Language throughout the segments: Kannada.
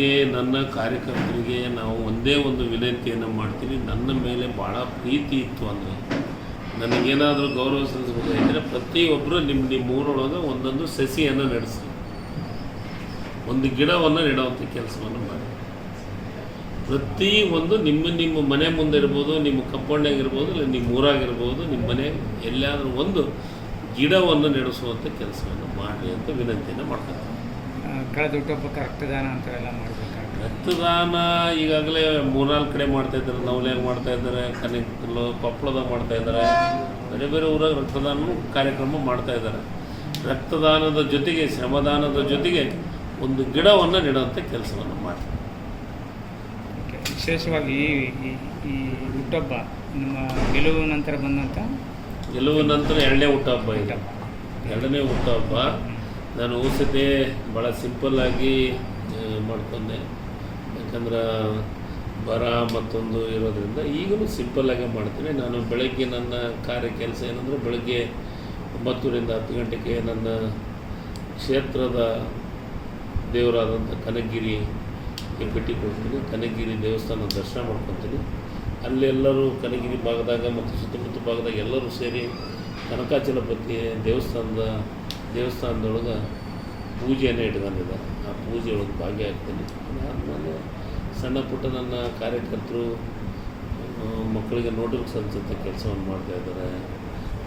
ನನಗೆ ನನ್ನ ಕಾರ್ಯಕರ್ತರಿಗೆ ನಾವು ಒಂದೇ ಒಂದು ವಿನಂತಿಯನ್ನು ಮಾಡ್ತೀನಿ. ನನ್ನ ಮೇಲೆ ಭಾಳ ಪ್ರೀತಿ ಇತ್ತು ಅಂದರೆ. ನನಗೇನಾದರೂ ಗೌರವ ಸಲ್ಲಿಸಬೇಕಾಗಿದ್ದರೆ ಪ್ರತಿಯೊಬ್ಬರು ನಿಮ್ಮ ನಿಮ್ಮ ಊರೊಳಗೆ ಒಂದೊಂದು ಸಸಿಯನ್ನು ನಡೆಸಿ. ಒಂದು ಗಿಡವನ್ನು ನೆಡುವಂಥ ಕೆಲಸವನ್ನು ಮಾಡಿ. ಪ್ರತಿ ಒಂದು ನಿಮ್ಮ ನಿಮ್ಮ ಮನೆ ಮುಂದೆ ಇರ್ಬೋದು, ನಿಮ್ಮ ಕಂಪೌಂಡಾಗಿರ್ಬೋದು ಇಲ್ಲ ನಿಮ್ಮ ಊರಾಗಿರ್ಬೋದು ನಿಮ್ಮ ಮನೆ ಎಲ್ಲಾದರೂ ಒಂದು ಗಿಡವನ್ನು ನೆಡೆಸುವಂಥ ಕೆಲಸವನ್ನು ಮಾಡಿ ಅಂತ ವಿನಂತಿಯನ್ನು ಮಾಡ್ತಾರೆ ಆ, ಕಳೆದ ಹುಟ್ಟುಹಬ್ಬಕ್ಕೆ ರಕ್ತದಾನ ಅಂಥವೆಲ್ಲ ಮಾಡಬೇಕಾಗ್ತದೆ. ರಕ್ತದಾನ ಈಗಾಗಲೇ ಮೂರ್ನಾಲ್ಕು ಕಡೆ ಮಾಡ್ತಾ ಇದ್ದಾರೆ. ನವಲ್ಯಾಗ ಮಾಡ್ತಾ ಇದ್ದಾರೆ. ಕನಿಕಲ್ಲು ಕೊಪ್ಪಳದಾಗ ಮಾಡ್ತಾ ಇದ್ದಾರೆ. ಬೇರೆ ಬೇರೆ ಊರಾಗ ರಕ್ತದಾನ ಕಾರ್ಯಕ್ರಮ ಮಾಡ್ತಾ ಇದ್ದಾರೆ. ರಕ್ತದಾನದ ಜೊತೆಗೆ ಶ್ರಮದಾನದ ಜೊತೆಗೆ ಒಂದು ಗಿಡವನ್ನು ನೆಡುವಂಥ ಕೆಲಸವನ್ನು ಮಾಡ್ತಾರೆ. ವಿಶೇಷವಾಗಿ ಈ ಈ- ಹುಟ್ಟಬ್ಬ ನಮ್ಮ ಗೆಲುವು ನಂತರ ಬಂದಂಥ ಗೆಲುವು ನಂತರ ಎರಡನೇ ಹುಟ್ಟಬ್ಬ ಇದೆ. ಎರಡನೇ ಹುಟ್ಟುಹಬ್ಬ. ನಾನು ಊಸತೆ ಭಾಳ ಸಿಂಪಲ್ಲಾಗಿ ಮಾಡ್ಕೊಂಡೆ. ಯಾಕಂದ್ರೆ ಬರ ಮತ್ತೊಂದು ಇರೋದ್ರಿಂದ ಈಗಲೂ ಸಿಂಪಲ್ಲಾಗೆ ಮಾಡ್ತೀನಿ. ನಾನು ಬೆಳಗ್ಗೆ ನನ್ನ ಕಾರ್ಯ ಕೆಲಸ ಏನಂದರೆ ಬೆಳಗ್ಗೆ ಒಂಬತ್ತರಿಂದ ಹತ್ತು ಗಂಟೆಗೆ ನನ್ನ ಕ್ಷೇತ್ರದ ದೇವರಾದಂಥ ಕನಗಿರಿ ಭೇಟಿ ಕೊಡ್ತೀನಿ. ಕನಗಿರಿ ದೇವಸ್ಥಾನ ದರ್ಶನ ಮಾಡ್ಕೊತೀನಿ. ಅಲ್ಲೆಲ್ಲರೂ ಕನಗಿರಿ ಭಾಗದಾಗ ಮತ್ತು ಸುತ್ತಮುತ್ತ ಭಾಗದಾಗ ಎಲ್ಲರೂ ಸೇರಿ ಕನಕಾಚಲಪತಿ ದೇವಸ್ಥಾನದ ದೇವಸ್ಥಾನದೊಳಗೆ ಪೂಜೆಯನ್ನು ಇಟ್ಕೊಂಡಿದ್ದಾರೆ ಆ ಪೂಜೆಯೊಳಗೆ ಭಾಗ್ಯ ಭಾಗಿಯಾಗ್ತೀನಿ ಅದಾದಮೇಲೆ ಸಣ್ಣ ಪುಟ್ಟ ನನ್ನ ಕಾರ್ಯಕರ್ತರು ಮಕ್ಕಳಿಗೆ ನೋಟಿಸ್ ಅನ್ಸುತ್ತೆ ಕೆಲಸವನ್ನು ಮಾಡ್ತಾ ಇದ್ದಾರೆ.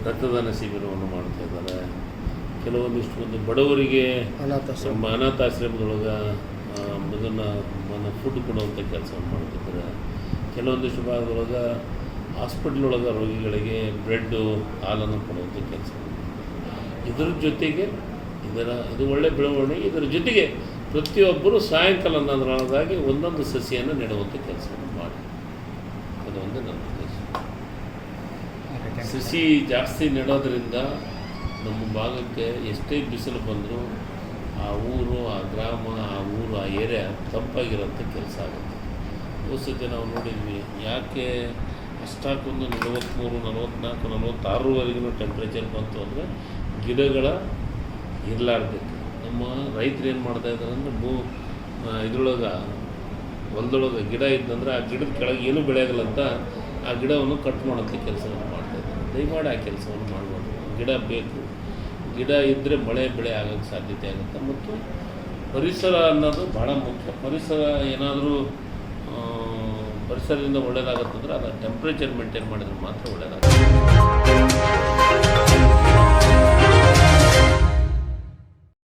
ರಕ್ತದಾನ ಶಿಬಿರವನ್ನು ಮಾಡ್ತಾ ಇದ್ದಾರೆ. ಕೆಲವೊಂದಿಷ್ಟು ಒಂದು ಬಡವರಿಗೆ ಅನಾಥಾಶ್ರಮ. ಅನಾಥಾಶ್ರಮದೊಳಗೆ ಮಗನ ಮನ ಫುಡ್ ಕೊಡುವಂಥ ಕೆಲಸವನ್ನು ಮಾಡ್ತಿದ್ದಾರೆ ಕೆಲವೊಂದಿಷ್ಟು ಭಾಗದೊಳಗೆ ಹಾಸ್ಪಿಟ್ಲೊಳಗೆ ರೋಗಿಗಳಿಗೆ ಬ್ರೆಡ್ಡು ಹಾಲನ್ನು ಕೊಡುವಂಥ ಕೆಲಸ ಇದರ ಜೊತೆಗೆ ಇದರ ಇದು ಒಳ್ಳೆ ಬೆಳವಣಿಗೆ, ಇದರ ಜೊತೆಗೆ ಪ್ರತಿಯೊಬ್ಬರು ಸಾಯಂಕಾಲ ಅನ್ನೋದ್ರೊಳಗಾಗಿ ಒಂದೊಂದು ಸಸಿಯನ್ನು ನೆಡುವಂಥ ಕೆಲಸವನ್ನು ಮಾಡಿ. ಅದು ಒಂದು ನನ್ನ ಉದ್ದೇಶ. ಸಸಿ ಜಾಸ್ತಿ ನೆಡೋದ್ರಿಂದ ನಮ್ಮ ಭಾಗಕ್ಕೆ ಎಷ್ಟೇ ಬಿಸಿಲು ಬಂದರೂ ಆ ಊರು, ಆ ಗ್ರಾಮ, ಆ ಊರು, ಆ ಏರಿಯಾ ತಂಪಾಗಿರೋಂಥ ಕೆಲಸ ಆಗುತ್ತೆ. ಸತಿ ನಾವು ನೋಡಿದ್ವಿ, ಯಾಕೆ ಅಷ್ಟಾಕೊಂದು ನಲವತ್ತ್ಮೂರು ನಲವತ್ತ್ನಾಲ್ಕು ನಲವತ್ತಾರರವರೆಗೂ ಟೆಂಪ್ರೇಚರ್ ಬಂತು ಅಂದರೆ ಗಿಡಗಳ ಇರಲಾರ್ದಕ್ಕೆ ನಮ್ಮ ರೈತರು ಏನು ಮಾಡ್ತಾ ಇದ್ದಾರೆ ಅಂದರೆ ಭೂ ಇದ್ರೊಳಗೆ, ಹೊಲದೊಳಗೆ ಗಿಡ ಇದ್ದಂದ್ರೆ ಆ ಗಿಡದ ಕೆಳಗೆ ಏನೂ ಬೆಳೆಯೋಲ್ಲ ಅಂತ ಆ ಗಿಡವನ್ನು ಕಟ್ ಮಾಡೋಂಥ ಕೆಲಸವನ್ನು ಮಾಡ್ತಾ ಇದ್ದಾರೆ ದಯಮಾಡಿ ಆ ಕೆಲಸವನ್ನು ಮಾಡ್ಬೋದು. ಗಿಡ ಬೇಕು. ಗಿಡ ಇದ್ದರೆ ಮಳೆ ಬೆಳೆ ಆಗೋಕ್ಕೆ ಸಾಧ್ಯತೆ ಆಗುತ್ತೆ. ಮತ್ತು ಪರಿಸರ ಅನ್ನೋದು ಭಾಳ ಮುಖ್ಯ. ಪರಿಸರ ಏನಾದರೂ ಪರಿಸರದಿಂದ ಒಳ್ಳೆಯದಾಗುತ್ತಂದ್ರೆ ಅದರ ಟೆಂಪ್ರೇಚರ್ ಮೇಂಟೈನ್ ಮಾಡಿದ್ರೆ ಮಾತ್ರ ಒಳ್ಳೆಯದಾಗುತ್ತೆ